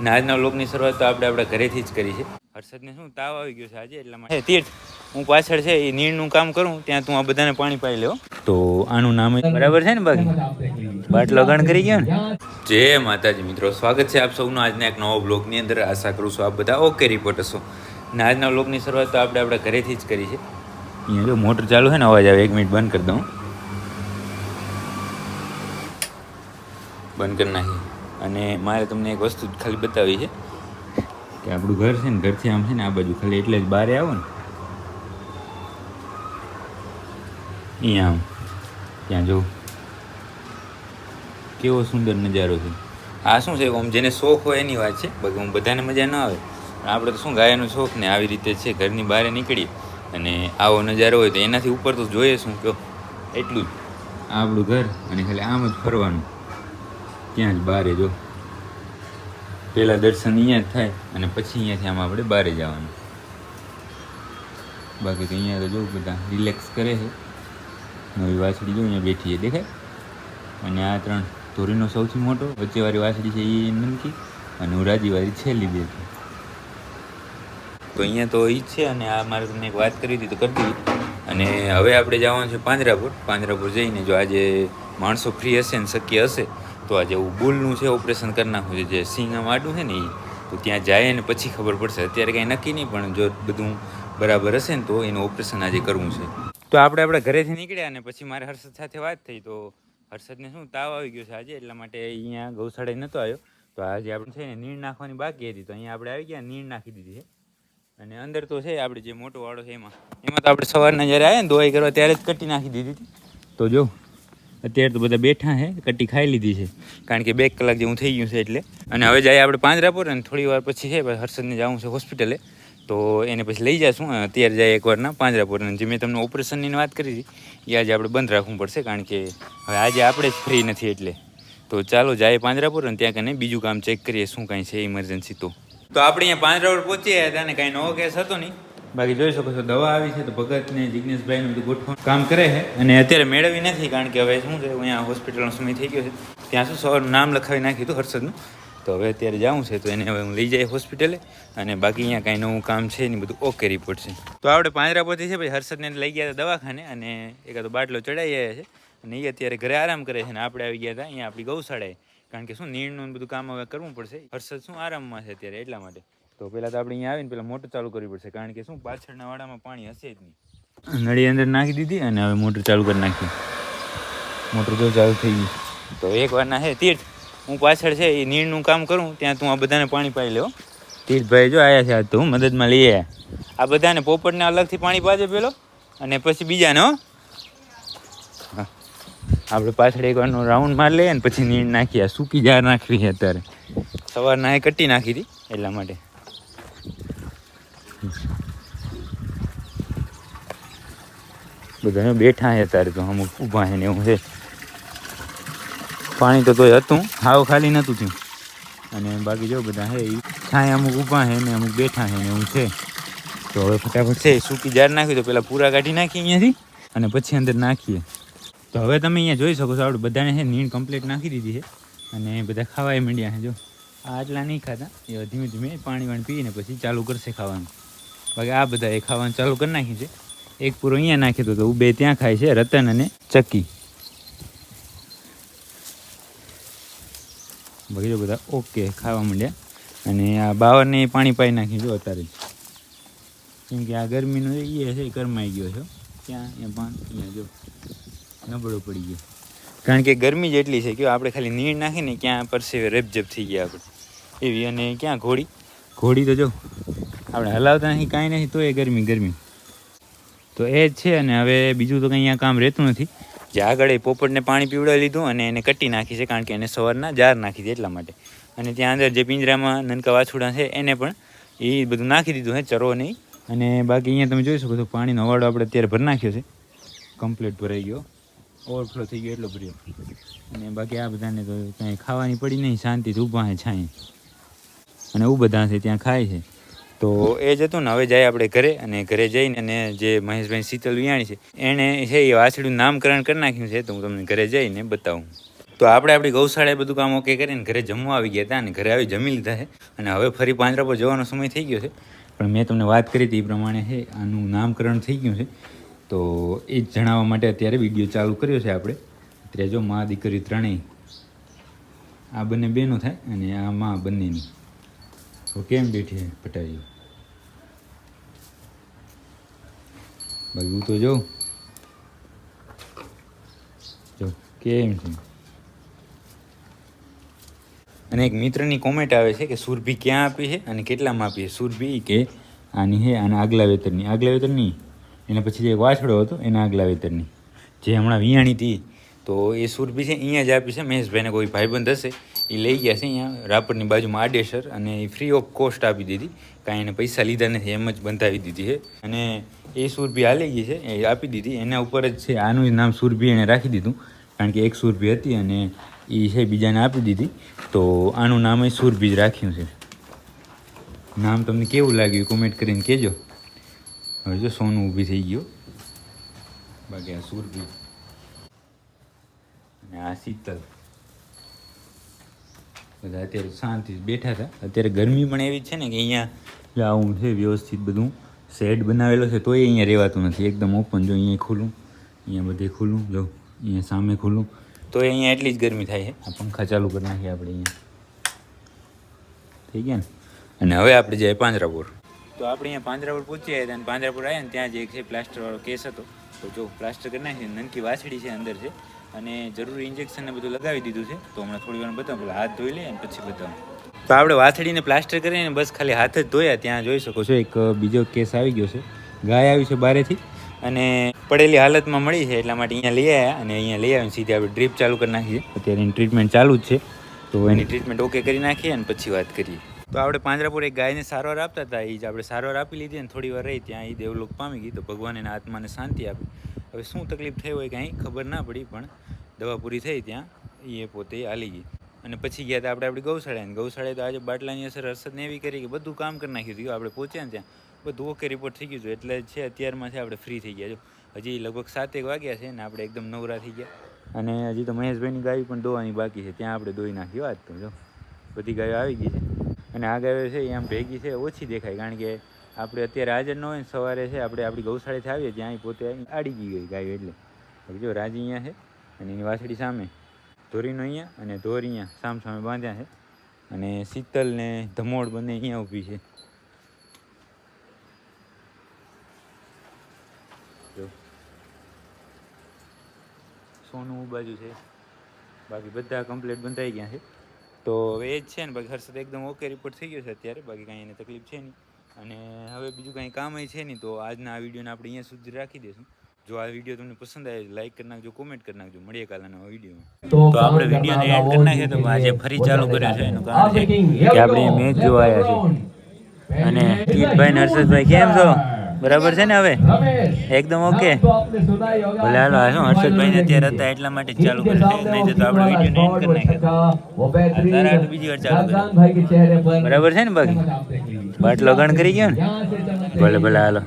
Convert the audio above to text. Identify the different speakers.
Speaker 1: અને આજના લોકની શરૂઆત તો આપણે આપણા ઘરેથી જ કરી છે. હર્ષદને શું તાવ આવી ગયો છે આજે? એટલા માટે તીર્થ હું પાછળ છે એ નીણનું કામ કરું ત્યાં તું આ બધાને પાણી પાઈ લેવો તો આનું નામ બરાબર છે ને બાકી? બાટ ગણ કરી ગયો ને? જય માતાજી મિત્રો સ્વાગત છે આપ સૌનું આજના એક નવો બ્લોગની અંદર. આશા કરું છું આપ બધા ઓકે રિપોર્ટ હશો. અને આજના બ્લોગની શરૂઆત તો આપણે આપણા ઘરેથી જ કરી છે. અહીંયા જો મોટર ચાલુ છે ને અવાજ આવે એક મિનિટ બંધ કરી દઉં. બંધ કરી નાખી. અને મારે તમને એક વસ્તુ ખાલી બતાવી છે કે આપણું ઘર છે ને, ઘરથી આમ છે ને આ બાજુ ખાલી એટલે જ બહાર આવો ને. અહીંયા આમ, ત્યાં જો. કેવો સુંદર નજારો છે. આ શું છે, આમ જેને શોખ હોય એની વાત છે, બાકી હું બધાને મજા ન આવે. પણ આપણે તો શું ગાયનો શોખ ને આવી રીતે છે, ઘરની બહાર નીકળીએ. અને આવો નજારો હોય તો એનાથી ઉપર તો જોઈએ શું, કહો. એટલું જ. આપણું ઘર અને ખાલી આમ જ ફરવાનું. ત્યાં જ બારે જો. પહેલાં દર્શન અહીંયા જ થાય અને પછી અહીંયાથી આમ આપણે બહારે જવાનું. બાકી તો અહીંયા તો જો બધા રિલેક્સ કરે છે. નવી વાછડી જો અહીંયા બેઠી છે, દેખાય? અને આ ત્રણ ધોરીનો સૌથી મોટો વચ્ચેવાળી વાછડી છે એ નમકી અને હું રાજીવાળી છેલ્લી બે તો અહીંયા તો એ જ છે અને આ મારે તમને એક વાત કરી હતી તો કરી દીધી. અને હવે આપણે જવાનું છે પાંજરાપુર. પાંજરાપુર જઈને જો આજે માણસો ફ્રી હશે ને શક્ય હશે તો આ જેવું બુલનું છે, ઓપરેશન કરી નાખવું છે, જે સિંહ આમ આડું છે ને એ તો ત્યાં જાય ને પછી ખબર પડશે. અત્યારે કાંઈ નક્કી નહીં, પણ જો બધું બરાબર હશે ને તો એનું ઓપરેશન આજે કરવું છે. તો આપણે આપણા ઘરેથી નીકળ્યા અને પછી મારે હર્ષદ સાથે વાત થઈ. તો હર્ષદને શું તાવ આવી ગયો છે આજે, એટલા માટે અહીંયા ગૌશાળાએ નહોતો આવ્યો. તો આજે આપણે છે ને નીણ નાખવાની બાકી હતી. તો અહીંયા આપણે આવી ગયા, નીણ નાખી દીધી છે. અને અંદર તો છે આપણે જે મોટો વાળો છે એમાં. એમાં તો આપણે સવારના જ્યારે આવ્યા ને, દવાઈ કરવા ત્યારે જ કટી નાખી દીધી હતી. તો જો અત્યારે તો બધા બેઠા છે કટી ખાઈ લીધી છે. કારણ કે બે કલાક જેવું થઈ ગયું છે એટલે. અને હવે જાય આપણે પાંજરાપુર અને થોડી વાર પછી છે હર્ષદને જવું છે હોસ્પિટલે. તો એને પછી લઈ જશું અત્યારે જાય એકવારના પાંજરાપુર. અને જે મેં તમને ઓપરેશનની વાત કરી હતી, એ આજે આપણે બંધ રાખવું પડશે, કારણ કે હવે આજે આપણે જ ફ્રી નથી એટલે. તો ચાલો જાય પાંજરાપુર અને ત્યાં કને બીજું કામ ચેક કરીએ, શું કાંઈ છે ઇમરજન્સી તો. તો આપણે અહીંયા પાંજરાપુર પહોંચી ગયા હતા, અને કાંઈ નવો કેસ હતો નહીં. બાકી જોઈ શકો છો, દવા આવી છે તો ભગત ને જિગ્નેશભાઈ બધું ગોઠવણ કામ કરે છે. અને અત્યારે મેળવી નથી, કારણ કે હવે શું છે અહીંયા હોસ્પિટલનો સમય થઈ ગયો છે. ત્યાં શું સવારનું નામ લખાવી નાખ્યું હતું, હર્ષદનું. તો હવે અત્યારે જવું છે, તો એને હવે હું લઈ જાય હોસ્પિટલે અને બાકી અહીંયા કાંઈ નવું કામ છે નહીં, બધું ઓકે રિપોર્ટ છે. તો આપણે પાંજરા પરથી છે, પછી હર્ષદને લઈ ગયા હતા દવાખાને, અને એકાદો બાટલો ચડાવી આવ્યા છે. અને એ અત્યારે ઘરે આરામ કરે છે, અને આપણે આવી ગયા હતા અહીંયા, આપણી ગૌશાળાએ. કારણ કે શું નીણનું બધું કામ હવે કરવું પડશે. હર્ષદ શું આરામમાં છે અત્યારે, એટલા માટે. તો પહેલાં તો આપણે અહીંયા આવીને પહેલાં મોટર ચાલુ કરવી પડશે કારણ કે શું પાછળના વાડામાં પાણી હશે જ નહીં. નળી અંદર નાખી દીધી અને હવે મોટર ચાલુ કરી નાખી. મોટર જો ચાલુ થઈ ગઈ તો એક વારના હે તીર્થ હું પાછળ છે એ નીણનું કામ કરું ત્યાં તું આ બધાને પાણી પાઈ લેવો તીર્થભાઈ જો આવ્યા છે આ તું મદદમાં લઈ આવ્યા આ બધાને પોપટને અલગથી પાણી પાજે પેલો અને પછી બીજાને હો. હા. આપણે પાછળ એક વારનો રાઉન્ડ માર લઈએ ને પછી નીણ નાખીએ સૂકી જાર નાખવી છે અત્યારે. સવારના એ કટી નાખી હતી એટલા માટે. બધા બેઠા છે અત્યારે તો અમુક ઊભા છે ને એવું છે. પાણી તો તોય હતું, હાવ ખાલી નહોતું થયું. અને બાકી જો બધા હે છાંય અમુક ઊભા છે ને અમુક બેઠા છે ને એવું છે. તો હવે ફટાફટ છે સૂકી જાર નાખ્યું તો પેલા પૂરા કાઢી નાખીએ અહીંયાથી અને પછી અંદર નાખીએ. તો હવે તમે અહીંયા જોઈ શકો છો, આપણે બધાને છે નીણ કમ્પ્લીટ નાખી દીધી છે. અને બધા ખાવાય માંડ્યા છે, જો. આટલા નહીં ખાતા, એ ધીમે ધીમે પાણી વાણી પીને પછી ચાલુ કરશે ખાવાનું. બાકી આ બધા એ ખાવાનું ચાલુ કરી નાખી છે. એક પૂરો અહીંયા નાખી દો તો બે ત્યાં ખાય છે રતન અને ચક્કી. બાકી બધા ઓકે ખાવા માંડ્યા. અને આ બાવરને પાણી પાઈ નાખી જો અત્યારે. કેમ કે આ ગરમીનો એ છે ગરમાઈ ગયો છે. ત્યાં અહીંયા પણ અહીંયા જો નબળો પડી ગયો. કારણ કે ગરમી જેટલી છે કે આપણે ખાલી નીર નાખીને ક્યાં પરસેવે રેપઝેપ થઈ ગયા આપણે. એવી અને ક્યાં ઘોડી ઘોડી તો જો, આપણે હલાવતા નહીં કાંઈ નહીં, તો એ ગરમી ગરમી. તો એ જ છે અને હવે બીજું તો કંઈ અહીંયા કામ રહેતું નથી. જે આગળ એ પોપટને પાણી પીવડાવી લીધું અને એને કટી નાખી છે, કારણ કે એને સવારના જાર નાખી છે એટલા માટે. અને ત્યાં અંદર જે પિંજરામાં નનકા વાછુડા છે, એને પણ એ બધું નાખી દીધું છે ચરો નહીં. અને બાકી અહીંયા તમે જોઈ શકો છો, પાણીનો અવાડો આપણે અત્યારે ભરી નાખ્યો છે. કમ્પ્લીટ ભરાઈ ગયો. ઓવરફ્લો થઈ ગયો એટલો ભર્યો. અને બાકી આ બધાને તો કાંઈ ખાવાની પડી નહીં શાંતિથી ઊભા છે છાંય. અને એવું બધાથી ત્યાં ખાય છે. તો એ જ હતું ને, હવે જાય આપણે ઘરે અને ઘરે જઈને અને જે મહેશભાઈ શીતલ વિયાણી છે એણે છે એ વાછડું નામકરણ કરી નાખ્યું છે, તો હું તમને ઘરે જઈને બતાવું. તો આપણે આપણી ગૌશાળાએ બધું કામ ઓકે કરીને ઘરે જમવા આવી ગયા હતા અને ઘરે આવી જમી લીધા છે. અને હવે ફરી પાંજરા પર જવાનો સમય થઈ ગયો છે. પણ મેં તમને વાત કરી હતી એ પ્રમાણે છે, આનું નામકરણ થઈ ગયું છે. તો એ જ જણાવવા માટે અત્યારે વીડિયો ચાલુ કર્યો છે આપણે. અત્યારે જો મા દીકરી ત્રણેય, આ બંને બેનો થાય અને આ મા બંનેની. તો કેમ બેઠી પટારીઓ? બાકી હું તો જોઉં. જો, કેમ છે? અને એક મિત્રની કોમેન્ટ આવે છે કે સુરભી ક્યાં આપી છે અને કેટલામાં આપી છે? સુરભી કે આની છે આના આગલા વેતરની આગલા વેતરની એના પછી જે વાછડો હતો, એના આગલા વેતરની જે હમણાં વિયાણી હતી. તો એ સુરભી છે, અહીંયા જ આપી છે. મહેશભાઈને કોઈ ભાઈબંધ હશે. એ લઈ ગયા છે અહીંયા. રાપરની બાજુમાં આડેસર અને એ ફ્રી ઓફ કોસ્ટ આપી દીધી. કાંઈ એને પૈસા લીધા નથી, એમ જ બંધાવી દીધી છે. અને એ સુરભી હાલી ગઈ છે, એ આપી દીધી. એના ઉપર જ છે, આનું જ નામ સુરભી એણે રાખી દીધું. કારણ કે એક સુરભી હતી અને એ છે બીજાને આપી દીધી. તો આનું નામ એ સુરભી જ રાખ્યું છે. નામ તમને કેવું લાગ્યું કોમેન્ટ કરીને કહેજો. હવે જો સોનું ઊભી થઈ ગયો. બાકી આ સુરભી. અને આ શીતલ. બધા અત્યારે શાંતિ બેઠા હતા. અત્યારે ગરમી પણ એવી છે ને કે અહીંયા આવું છે વ્યવસ્થિત બધું. શેડ બનાવેલો છે તોય અહીંયા રહેવાતું નથી. એકદમ ઓપન જો અહીંયા ખુલ્લું. અહીંયા બધે ખુલ્લું. જો અહીંયા સામે ખુલ્લું. તો અહીંયા એટલી જ ગરમી થાય છે. આ પંખા ચાલુ કરી નાખીએ આપણે અહીંયા. થઈ ગયા ને? અને હવે આપણે જઈએ પાંજરાપુર. તો આપણે અહીંયા પાંજરાપુર પહોંચી હતા અને પાંજરાપુર આવ્યા ને ત્યાં જે એક છે પ્લાસ્ટરવાળો કેસ હતો. તો જો પ્લાસ્ટર કરી નાખીએ નનકી વાછડી છે અંદર છે. અને જરૂરી ઇન્જેક્શન ને બધું લગાવી દીધું છે. તો હમણાં થોડી વાર બતાવું, પેલા હાથ ધોઈ લઈએ અને પછી બતાવું. તો આપણે વાથડીને પ્લાસ્ટર કરીને બસ ખાલી હાથ જ ધોયા, ત્યાં જોઈ શકો છો એક બીજો કેસ આવી ગયો છે. ગાય આવી છે બારેથી અને પડેલી હાલતમાં મળી છે, એટલા માટે અહીંયા લઈ આવ્યા અને અહીંયા લઈ આવીને સીધી આપણે ડ્રીપ ચાલુ કરી નાખીએ. અત્યારે એની ટ્રીટમેન્ટ ચાલુ જ છે. તો એની ટ્રીટમેન્ટ ઓકે કરી નાખીએ અને પછી વાત કરીએ. તો આપણે પાંજરાપુર એક ગાયને સારવાર આપતા હતા. એ જ આપણે સારવાર આપી લીધી અને થોડી વાર રહી, ત્યાં એ દેવલોક પામી ગઈ. તો ભગવાન એના આત્માને શાંતિ આપી. હવે શું તકલીફ થઈ હોય કાંઈ ખબર ના પડી, પણ દવા પૂરી થઈ ત્યાં એ પોતે હાલી ગઈ. અને પછી ગયા હતા આપણે આપણી ગૌશાળાએ, અને ગૌશાળાએ તો આજે બાટલાની અસર હર્ષદને એવી કરી કે બધું કામ કરી નાખ્યું હતું. આપણે પહોંચ્યા ને ત્યાં, બધું ઓકે રિપોર્ટ થઈ ગયું હતું. એટલે છે, અત્યારમાં છે, આપણે ફ્રી થઈ ગયા. જો, હજી લગભગ સાતેક વાગ્યા છે ને આપણે એકદમ નવરા થઈ ગયા. અને હજી તો મહેશભાઈની ગાય પણ દોવાની બાકી છે. ત્યાં આપણે દોઈ નાખ્યું વાત તો જો, બધી ગાયો આવી ગઈ છે. અને આ ગાયો છે, એ આમ ભેગી છે, ઓછી દેખાય. કારણ કે આપણે અત્યારે હાજર ન હોય સવારે છે, આપણે આપણી ગૌશાળેથી આવીએ ત્યાં પોતે આડી ગઈ ગઈ ગાયો એટલે. જો રાજી અહીંયા છે, અને એની વાછડી સામે ધોરીનો અહીંયા, અને ધોર અહીંયા સામ સામે બાંધ્યા છે, અને શીતલ ને ધમોડ બંને અહીંયા ઊભી છે. જો. સોનું બાજુ છે. બાકી બધા કમ્પ્લીટ બંધાઈ ગયા છે. તો હવે એ જ છે ને, બાકી હર્ષદ એકદમ ઓકે રિપોર્ટ થઈ ગયો છે અત્યારે, બાકી કાંઈ એને તકલીફ છે નહીં. અને હવે બીજું કાંઈ કામ છે નહીં તો આજના આ વિડીયોને આપણે અહીંયા સુધી રાખી દઈશું. જો આ વીડિયો તમને પસંદ આવે લાઈક કરી નાખજો કોમેન્ટ કરી નાખજો મળીએ કાલના નવા વિડીયોમાં. તો આપણે વિડીયોને એડ કરી નાખીએ તો આજે ફરી ચાલુ કર્યો છે એનું કારણ છે કે આપણે મેચ જોવા આવ્યા છે અને કીટભાઈ ને હર્ષદભાઈ કેમ છો? બરાબર છે ને હવે? એકદમ ઓકે? ભલે હાલો શું હર્ષદભાઈ ને અત્યારે હતા એટલા માટે ચાલુ કર્યું છે. નહીં તો આપણે વીડિયો એન્ડ કરી નાખ્યો. બીજી વાર ચાલુ કર્યું. બરાબર છે ને બાકી? બાટલો ગણ કરી ગયો ને? ભલે ભલે હાલો.